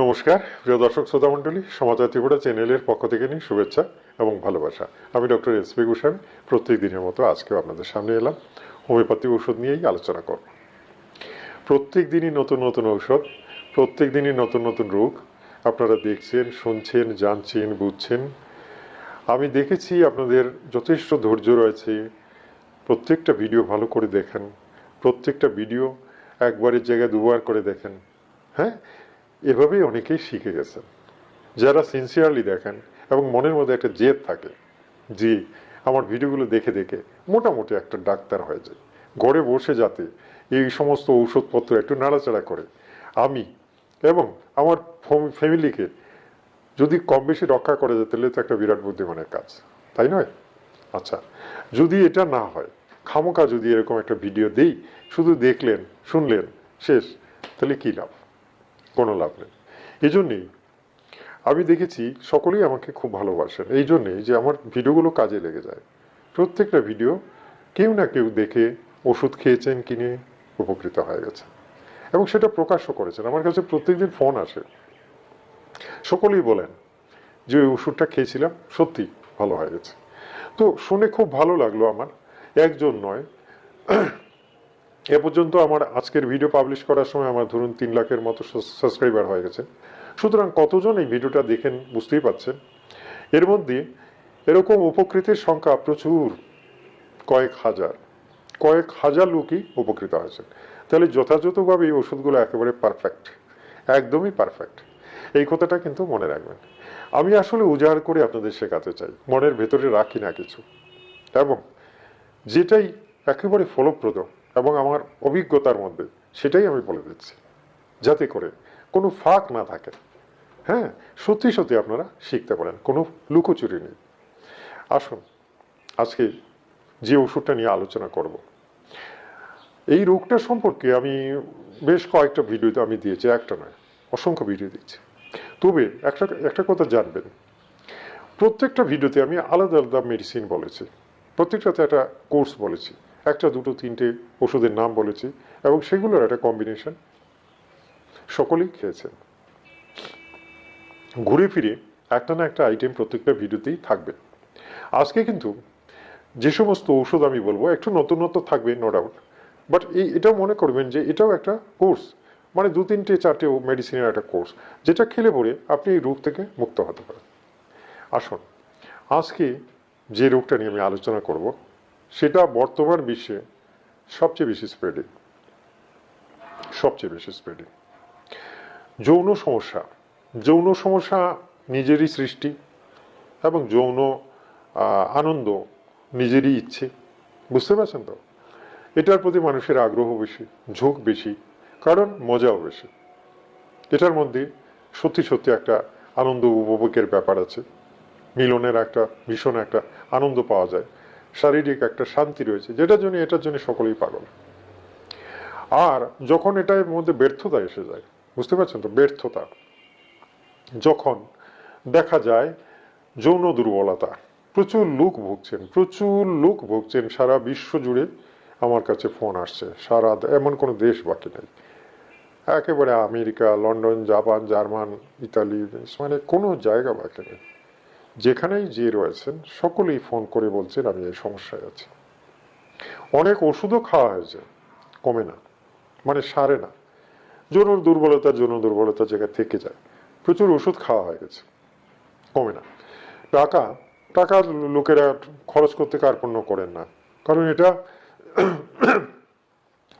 নমস্কার, প্রিয় দর্শক, শ্রোতা মণ্ডলী সমাচার ত্রিপুরা চ্যানেলের পক্ষ থেকে নিয়ে শুভেচ্ছা এবং ভালোবাসা। আমি ডক্টর এস পি গোস্বামী প্রত্যেক দিনের মতো আজকেও আপনাদের সামনে এলাম। হোমিওপ্যাথি ওষুধ নিয়েই আলোচনা করব। প্রত্যেক দিনই নতুন নতুন ঔষধ প্রত্যেক দিনই নতুন নতুন রোগ। আপনারা দেখছেন, শুনছেন, জানছেন, বুঝছেন। আমি দেখেছি আপনাদের যথেষ্ট ধৈর্য রয়েছে। প্রত্যেকটা ভিডিও ভালো করে দেখেন। প্রত্যেকটা ভিডিও একবারের জায়গায় দুবার করে দেখেন। হ্যাঁ? এভাবেই অনেকেই শিখে গেছেন। যারা সিনসিয়ারলি দেখেন এবং মনের মধ্যে একটা জেদ থাকে যে আমার ভিডিওগুলো দেখে দেখে মোটামুটি একটা ডাক্তার হয়ে যায়। ঘরে বসে যাতে এই সমস্ত ঔষধপত্র একটু নাড়াচাড়া করে। আমি এবং আমার ফ্যামিলিকে যদি কম বেশি রক্ষা করে যেতে তাহলে তো একটা বিরাট বুদ্ধিমানের কাজ, তাই নয়? আচ্ছা যদি এটা না হয় খামোকা যদি এরকম একটা ভিডিও দেই, শুধু দেখলেন, শুনলেন, শেষ, তাহলে কী লাভ? কোনো লাভ নেই। এই জন্যেই আমি দেখেছি সকলেই আমাকে খুব ভালোবাসেন। এই জন্যেই যে আমার ভিডিওগুলো কাজে লেগে যায়। প্রত্যেকটা ভিডিও কেউ না কেউ দেখে ওষুধ খেয়েছেন কিনে উপকৃত হয়ে গেছে এবং সেটা প্রকাশ্য করেছেন। আমার কাছে প্রত্যেকদিন ফোন আসে। সকলেই বলেন যে ওই ওষুধটা খেয়েছিলাম, সত্যি ভালো হয়ে গেছে। তো শুনে খুব ভালো লাগল আমার। একজন নয় এ পর্যন্ত আমার আজকের ভিডিও পাবলিশ করার সময় আমার ধরুন তিন লাখের মতো সাবস্ক্রাইবার হয়ে গেছে। সুতরাং কতজন এই ভিডিওটা দেখেন বুঝতেই পারছেন। এর মধ্যে এরকম উপকৃতের সংখ্যা প্রচুর, কয়েক হাজার। কয়েক হাজার লোকই উপকৃত হয়েছেন তাহলে যথাযথভাবে এই ওষুধগুলো একেবারে পারফেক্ট একদমই পারফেক্ট এই কথাটা কিন্তু মনে রাখবেন। আমি আসলে উজাড় করে আপনাদের শেখাতে চাই। মনের ভেতরে রাখি না কিছু। এবং যেটাই একেবারে ফলপ্রদ এবং আমার অভিজ্ঞতার মধ্যে সেটাই আমি বলে দিচ্ছি। যাতে করে কোনো ফাঁক না থাকে। হ্যাঁ সত্যি সত্যি আপনারা শিখতে পারেন, কোনো লুকোচুরি নেই। আসুন, আজকে যে ওষুধটা নিয়ে আলোচনা করব। এই রোগটা সম্পর্কে আমি বেশ কয়েকটা ভিডিওতে আমি দিয়েছি, একটা নয়, অসংখ্য ভিডিও দিচ্ছি তবে একটা একটা কথা জানবেন। প্রত্যেকটা ভিডিওতে আমি আলাদা আলাদা মেডিসিন বলেছি। প্রত্যেকটাতে একটা কোর্স বলেছি। একটা, দুটো, তিনটে ওষুধের নাম বলেছি এবং সেগুলোর একটা কম্বিনেশন সকলেই খেয়েছেন। ঘুরে ফিরে একটা না একটা আইটেম প্রত্যেকটা ভিডিওতেই থাকবে। আজকে কিন্তু যে সমস্ত ওষুধ আমি বলব, একটু নতুনত্ব থাকবে নো ডাউট বাট এই, এটাও মনে করবেন যে এটাও একটা কোর্স মানে দু, তিনটে, চারটে মেডিসিনের একটা কোর্স যেটা খেলে পরে আপনি এই রোগ থেকে মুক্ত হতে পারেন। আসুন, আজকে যে রোগটা নিয়ে আমি আলোচনা করব সেটা বর্তমান বিশ্বে সবচেয়ে বেশি স্প্রেডিং সবচেয়ে বেশি স্প্রেডিং যৌন সমস্যা যৌন সমস্যা নিজেরই সৃষ্টি এবং যৌন আনন্দ নিজেরই ইচ্ছে, বুঝতে পারছেন তো? এটার প্রতি মানুষের আগ্রহ বেশি, ঝোঁক বেশি, কারণ মজাও বেশি। এটার মধ্যে সত্যি সত্যি একটা আনন্দ উপভোগের ব্যাপার আছে। মিলনের একটা, ভীষণ একটা আনন্দ পাওয়া যায়। শারীরিক একটা শান্তি রয়েছে, যেটার জন্য, এটার জন্য সকলেই পাগল। আর যখন এটার মধ্যে ব্যর্থতা এসে যায়, বুঝতে পারছেন তো? ব্যর্থতা। যখন দেখা যায় যৌন দুর্বলতা, প্রচুর লোক ভুগছেন, প্রচুর লোক ভুগছেন, সারা বিশ্ব জুড়ে আমার কাছে ফোন আসছে, সারা এমন কোনো দেশ বাকি নেই। একেবারে America, London, Japan, German, Italy মানে কোনো জায়গা বাকি নেই। যেখানেই যে রয়েছেন, সকলেই ফোন করে বলছেন, আমি এই সমস্যায় আছি। অনেক ওষুধও খাওয়া হয়েছে, কমে না মানে সারে না। যৌন দুর্বলতা যৌন দুর্বলতা জায়গা থেকে যায়। প্রচুর ওষুধ খাওয়া হয়ে গেছে, কমে না। টাকা টাকা লোকেরা খরচ করতে কার্পণ্য করেন না, কারণ এটা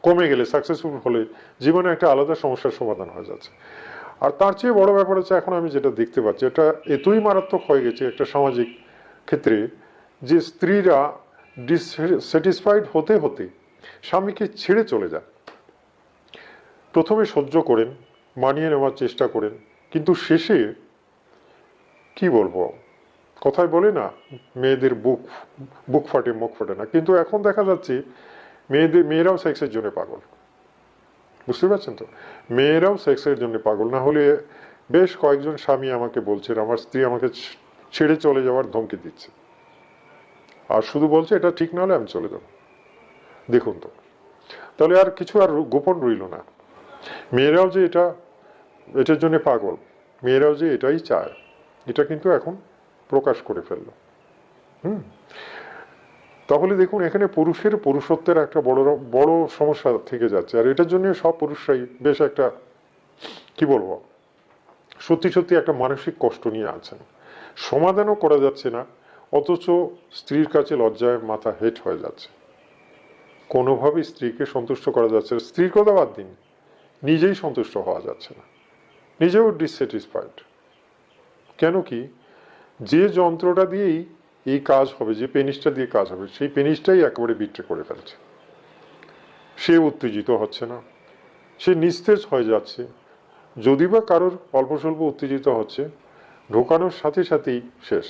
কমে গেলে, সাকসেসফুল হলে জীবনে একটা আলাদা সমস্যার সমাধান হয়ে যাচ্ছে। আর তার চেয়ে বড় ব্যাপার হচ্ছে এখন আমি যেটা দেখতে পাচ্ছি, এটা এতই মারাত্মক হয়ে গেছে একটা সামাজিক ক্ষেত্রে যে স্ত্রীরা ডিসস্যাটিসফাইড হতে হতে স্বামীকে ছেড়ে চলে যায় প্রথমে সহ্য করেন, মানিয়ে নেওয়ার চেষ্টা করেন, কিন্তু শেষে কি বলব? কথায় বলে না, মেয়েদের বুক বুক ফাটে, মুখ ফাটে না। কিন্তু এখন দেখা যাচ্ছে মেয়েদের, মেয়েরাও সেক্সের জন্য পাগল। বুঝতে পারছেন তো? মেয়েরাও সেক্সের জন্য পাগল। না হলে বেশ কয়েকজন স্বামী আমাকে বলছে আমার স্ত্রী আমাকে ছেড়ে চলে যাওয়ার ধমকি দিচ্ছে। আর শুধু বলছে, এটা ঠিক না হলে আমি চলে যাব। দেখুন তো, তাহলে আর কিছু আর গোপন রইল না। মেয়েরাও যে এটা, এটার জন্য পাগল, মেয়েরাও যে এটাই চায়, এটা কিন্তু এখন প্রকাশ করে ফেলল। হুম? তাহলে দেখুন, এখানে পুরুষের পুরুষত্বের একটা বড় বড় সমস্যা থেকে যাচ্ছে। আর এটার জন্য সব পুরুষরাই বেশ একটা, কি বলব, সত্যি সত্যি একটা মানসিক কষ্ট নিয়ে আছেন। সমাধানও করা যাচ্ছে না, অথচ স্ত্রীর কাছে লজ্জায় মাথা হেট হয়ে যাচ্ছে। কোনোভাবে স্ত্রীকে সন্তুষ্ট করা যাচ্ছে না। স্ত্রীর কথা বাদ দিন, নিজেই সন্তুষ্ট হওয়া যাচ্ছে না। নিজেও ডিসস্যাটিসফাইড কেন কি, যে যন্ত্রটা দিয়েই এই কাজ হবে, যে পেনিসটা দিয়ে কাজ হবে, সেই পেনিসটাই একেবারে বিট্রে করে ফেলছে। সে উত্তেজিত হচ্ছে না। সে নিস্তেজ হয়ে যাচ্ছে। যদি বা কারোর অল্প স্বল্প উত্তেজিত হচ্ছে, ঢোকানোর সাথে সাথেই শেষ।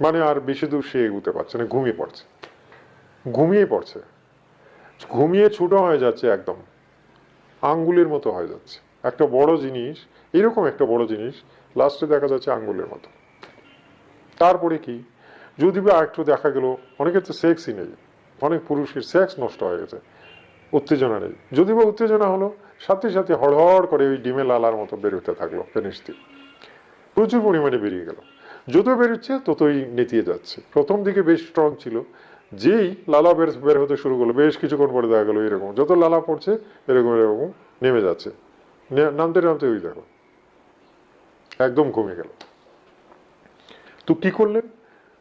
মানে আর বেশি দূর সে এগুতে পারছে না, ঘুমিয়ে পড়ছে। ঘুমিয়ে পড়ছে। ঘুমিয়ে ছোটো হয়ে যাচ্ছে একদম। আঙ্গুলের মতো হয়ে যাচ্ছে। একটা বড় জিনিস, এরকম একটা বড় জিনিস লাস্টে দেখা যাচ্ছে আঙ্গুলের মতো। তারপরে কি? যদি বা একটু দেখা গেল, অনেকের তো সেক্সই নেই, অনেক পুরুষের সেক্স নষ্ট হয়ে গেছে, উত্তেজনা নেই। যদি বা উত্তেজনা হলো, সাথে সাথে হড়হড় করে ওই ডিমে লালার মতো বেরোতে থাকল পেনিস প্রচুর পরিমাণে বেরিয়ে গেল। যত বেরোচ্ছে, ততই নেতিয়ে যাচ্ছে। প্রথম দিকে বেশ স্ট্রং ছিল, যেই লালা বের বের হতে শুরু করল, বেশ কিছুক্ষণ পরে দেখা গেলো এরকম। যত লালা পড়ছে, এরকম এরকম, নেমে যাচ্ছে। নামতে নামতে ওই দেখো, একদম কমে গেল। তো কি করলেন?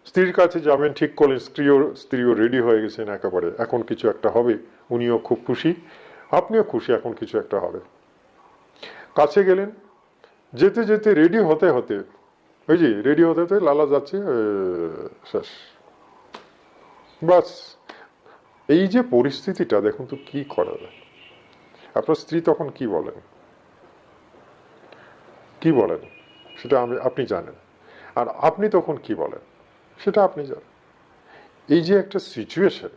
স্ত্রীর কাছে যাবেন ঠিক করলেন, স্ত্রীও স্ত্রীও রেডি হয়ে গেছেন একেবারে। এখন কিছু একটা হবে, উনিও খুব খুশি, আপনিও খুশি, এখন কিছু একটা হবে। কাছে গেলেন, যেতে যেতে রেডি হতে হতে ওই যে রেডি হতে হতে লালা যাচ্ছে শেষ। বাস, এই যে পরিস্থিতিটা, দেখুন তো কি করা যায়। আপনার স্ত্রী তখন কি বলেন? কি বলেন? সেটা আমি, আপনি জানেন। আর আপনি তখন কি বলেন? সেটা আপনি জানেন। এই যে একটা সিচুয়েশন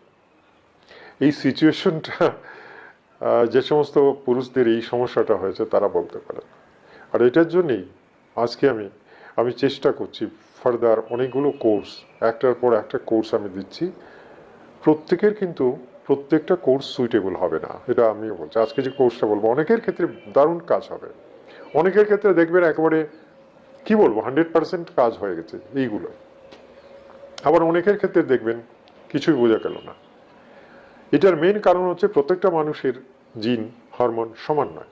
এই সিচুয়েশনটা যে সমস্ত পুরুষদের এই সমস্যাটা হয়েছে, তারা বলতে পারেন আর এটার জন্যই আজকে আমি আমি চেষ্টা করছি ফার্দার অনেকগুলো কোর্স একটার পর একটা কোর্স আমি দিচ্ছি। প্রত্যেকের কিন্তু প্রত্যেকটা কোর্স সুইটেবল হবে না, এটা আমিও বলছি। আজকে যে কোর্সটা বলব, অনেকের ক্ষেত্রে দারুণ কাজ হবে। অনেকের ক্ষেত্রে দেখবেন একেবারে কি বলব, হান্ড্রেড পার্সেন্ট কাজ হয়ে গেছে এইগুলো। আবার অনেকের ক্ষেত্রে দেখবেন, কিছুই বোঝা গেল না। এটার মেন কারণ হচ্ছে প্রত্যেকটা মানুষের জিন হরমোন সমান নয়।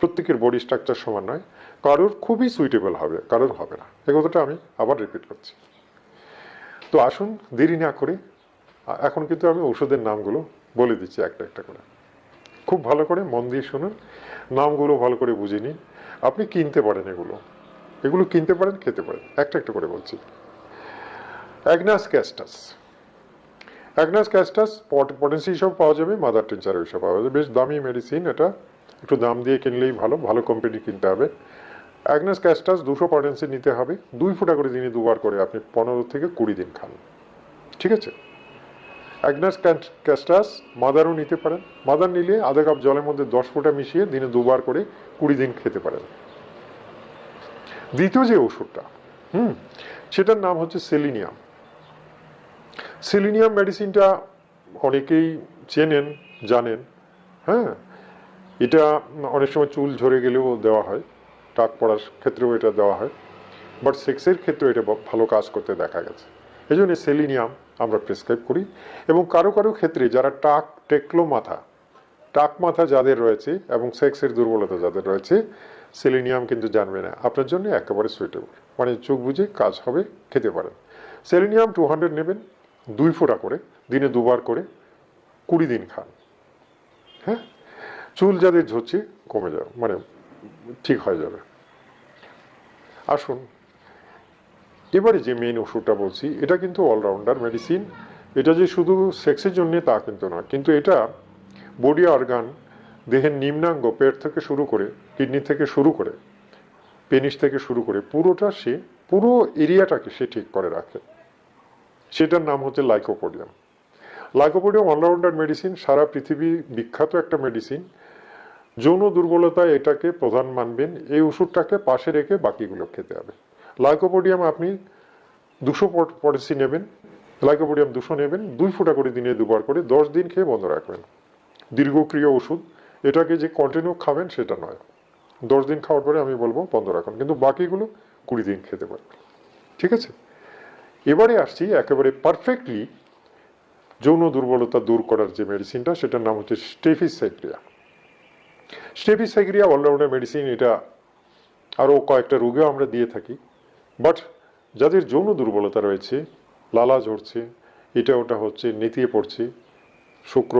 প্রত্যেকের বডি স্ট্রাকচার সমান নয়। কারোর খুবই সুইটেবল হবে, কারোর হবে না। এ কথাটা আমি আবার রিপিট করছি। তো আসুন, দেরি না করে এখন কিন্তু আমি ওষুধের নামগুলো বলে দিচ্ছি একটা একটা করে। খুব ভালো করে মন দিয়ে শুনুন। নামগুলো ভালো করে বুঝে নিন। আপনি কিনতে পারেন এগুলো। এগুলো কিনতে পারেন, খেতে পারেন। একটা একটা করে বলছি। Agnus castus agnus castus pot potency সব পাওয়া যাবে মাদার টিনচার ওইসব পাওয়া যাবে। বেশ দামি মেডিসিন এটা। একটু দাম দিয়ে কিনলেই ভালো ভালো কোম্পানি কিনতে হবে। অ্যাগনাস ক্যাস্টাস দুশো পটেন্সি নিতে হবে। দুই ফুটা করে দিনে দুবার করে আপনি পনেরো থেকে কুড়ি দিন খান। ঠিক আছে? অ্যাগনাস ক্যাস্টাস মাদারও নিতে পারেন। মাদার নিলে আধা কাপ জলের মধ্যে দশ ফুটা মিশিয়ে দিনে দুবার করে কুড়ি দিন খেতে পারেন। দ্বিতীয় যে ওষুধটা, হুম, সেটার নাম হচ্ছে সেলিনিয়াম। সেলিনিয়াম মেডিসিনটা অনেকেই চেনেন, জানেন হ্যাঁ? এটা অনেক সময় চুল ঝরে গেলেও দেওয়া হয় টাক পড়ার ক্ষেত্রেও এটা দেওয়া হয়, বাট সেক্সের ক্ষেত্রে এটা ভালো কাজ করতে দেখা গেছে। এই জন্য সেলিনিয়াম আমরা প্রেসক্রাইব করি এবং কারও কারও ক্ষেত্রে যারা টাক টেকলো মাথা টাক মাথা যাদের রয়েছে এবং সেক্সের দুর্বলতা যাদের রয়েছে সেলিনিয়াম কিন্তু জানবে না। আপনার জন্য একেবারে সুইটেবল মানে চোখ বুঝে কাজ হবে, খেতে পারেন। সেলিনিয়াম টু হান্ড্রেড নেবেন, দুই ফোঁটা করে, দিনে দুবার করে, কুড়ি দিন খান। হ্যাঁ? চুল যাদের ঝরছে, কমে যাবে মানে ঠিক হয়ে যাবে। আসুন। এবারে যে মেন ওষুধটা বলছি, এটা কিন্তু অলরাউন্ডার মেডিসিন এটা যে শুধু সেক্সের জন্য তা কিন্তু নয়, কিন্তু এটা বডি অর্গান দেহের নিম্নাঙ্গ পেট থেকে শুরু করে কিডনি থেকে শুরু করে পেনিস থেকে শুরু করে পুরোটা সে, পুরো এরিয়াটাকে সে ঠিক করে রাখে। সেটার নাম হচ্ছে লাইকোপোডিয়াম। লাইকোপোডিয়াম অলরাউন্ডার মেডিসিন, সারা পৃথিবী বিখ্যাত একটা মেডিসিন। যৌন দুর্বলতায় এটাকে প্রধান মানবেন, এই ওষুধটাকে পাশে রেখে বাকিগুলো খেতে হবে। লাইকোপোডিয়াম আপনি দুশো পটেসি নেবেন, লাইকোপোডিয়াম দুশো নেবেন, দুই ফুটা করে দিনে দুবার করে দশ দিন খেয়ে বন্ধ রাখবেন। দীর্ঘক্রিয় ওষুধ এটাকে যে কন্টিনিউ খাবেন সেটা নয়। দশ দিন খাওয়ার পরে আমি বলব বন্ধ রাখুন। কিন্তু বাকিগুলো কুড়ি দিন খেতে পারবেন ঠিক আছে? এবারে আসছি একেবারে পারফেক্টলি যৌন দুর্বলতা দূর করার যে মেডিসিনটা সেটার নাম হচ্ছে স্টেফিসাইক্রিয়া স্টেফিসাইক্রিয়া অলরাউন্ডার মেডিসিন এটা আরও কয়েকটা রোগেও আমরা দিয়ে থাকি। বাট যাদের যৌন দুর্বলতা রয়েছে, লালা ঝরছে, এটা ওটা হচ্ছে নেতিয়ে পড়ছে, শুক্র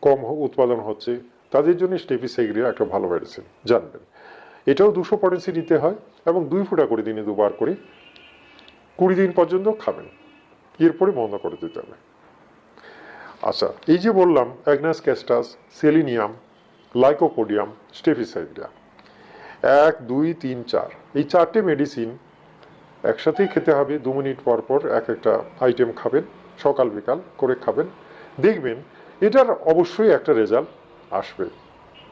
কম উৎপাদন হচ্ছে তাদের জন্য স্টেফিসাইক্রিয়া একটা ভালো মেডিসিন জানবেন। এটাও দুশো পটেন্সি নিতে হয় এবং দুই ফুটা করে দিনে দুবার করে কুড়ি দিন পর্যন্ত খাবেন। এরপরে বন্ধ করে দিতে হবে। আচ্ছা এই যে বললাম agnus castus selenium lycopodium staphysagria এক, দুই, তিন, চার। এই চারটে মেডিসিন একসাথেই খেতে হবে, দু মিনিট পর পর এক একটা আইটেম খাবেন, সকাল বিকাল করে খাবেন। দেখবেন, এটার অবশ্যই একটা রেজাল্ট আসবে।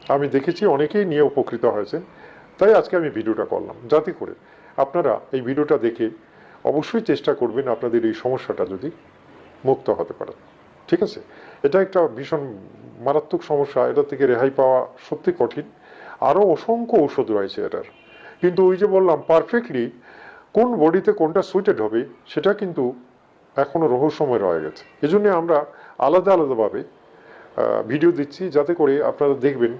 আমি দেখেছি অনেকেই নিয়ে উপকৃত হয়েছেন। তাই আজকে আমি ভিডিওটা করলাম। যাতে করে আপনারা এই ভিডিওটা দেখে অবশ্যই চেষ্টা করবেন আপনাদের এই সমস্যাটা যদি মুক্ত হতে পারেন ঠিক আছে? এটা একটা ভীষণ মারাত্মক সমস্যা। এটা থেকে রেহাই পাওয়া সত্যি কঠিন। আরও অসংখ্য ঔষধ রয়েছে এটার। কিন্তু ওই যে বললাম পারফেক্টলি কোন বডিতে কোনটা সুইটেড হবে, সেটা কিন্তু এখনও রহস্যময় রয়ে গেছে। এজন্য আমরা আলাদা আলাদাভাবে ভিডিও দিচ্ছি যাতে করে আপনারা দেখবেন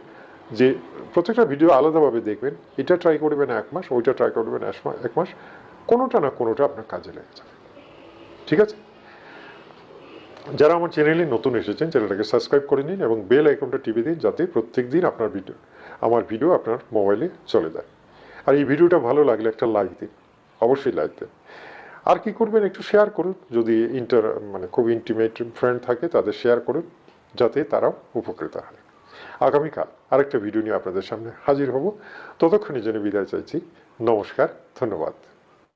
যে প্রত্যেকটা ভিডিও আলাদাভাবে দেখবেন। এটা ট্রাই করবেন এক মাস, ওইটা ট্রাই করবেন এক মাস। কোনোটা না কোনোটা আপনার কাজে লেগে যাবে। ঠিক আছে? যারা আমার চ্যানেলে নতুন এসেছেন চ্যানেলটাকে সাবস্ক্রাইব করে নিন এবং বেল আইকনটা টিপে দিন যাতে প্রত্যেক দিন আপনার ভিডিও আমার ভিডিও আপনার মোবাইলে চলে যায়। আর এই ভিডিওটা ভালো লাগলে একটা লাইক দিন। অবশ্যই লাইক দেন। আর কি করবেন একটু শেয়ার করুন। যদি ইন্টার মানে খুব ইন্টিমেট ফ্রেন্ড থাকে, তাদের শেয়ার করুন। যাতে তারা উপকৃত হয়। আগামীকাল আরেকটা ভিডিও নিয়ে আপনাদের সামনে হাজির হব। ততক্ষণে জন্য বিদায় চাইছি। নমস্কার, ধন্যবাদ।